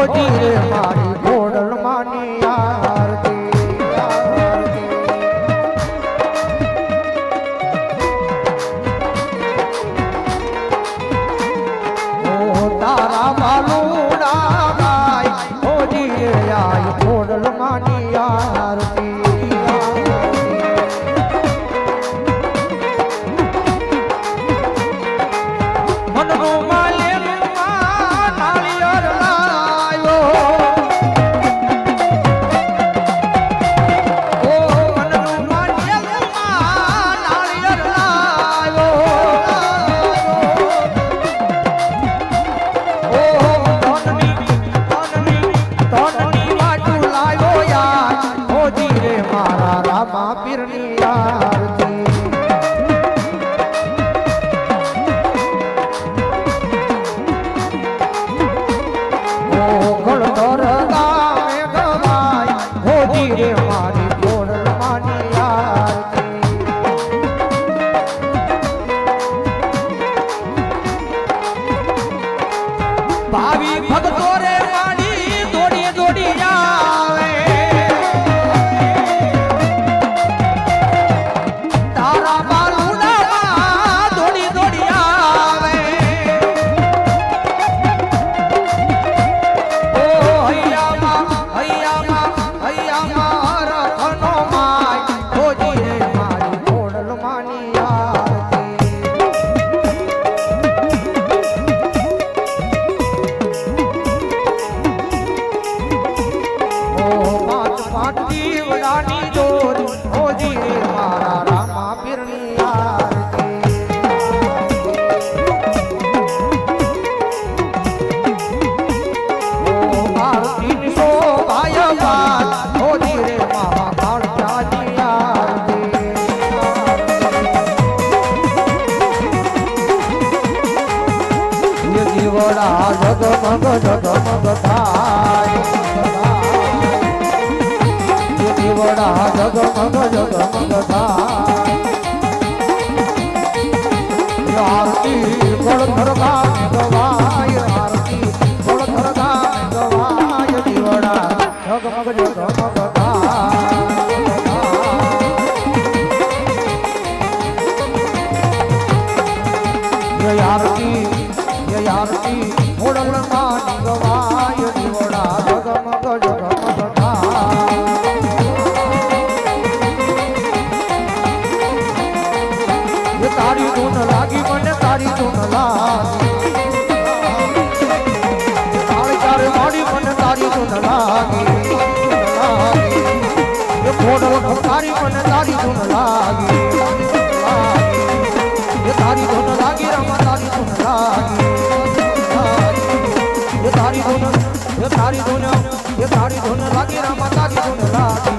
哦对对对 રામા પીરની આરતી મારી મગ ધમગ થાય વડા જગમગ જગમગ થાય આરતી ગોળ ધરગા ગવાય આરતી ગોળ ધરગા ગવાય દીવડા જગમગ જગમગ થાય આરતી આરતી તારી ધૂન લાગી મને તારી ધૂન લાગી. તારે તારે માડી મને તારી ધૂન લાગી? ખોડ વખત તારી મને તારી ધૂન લાગી. તારી ધૂન લાગી રમા તારી ધૂન લાગી. તારી ધૂન તારી ધૂન તારી ધૂન લાગી રમા તારી ધૂન લાગી.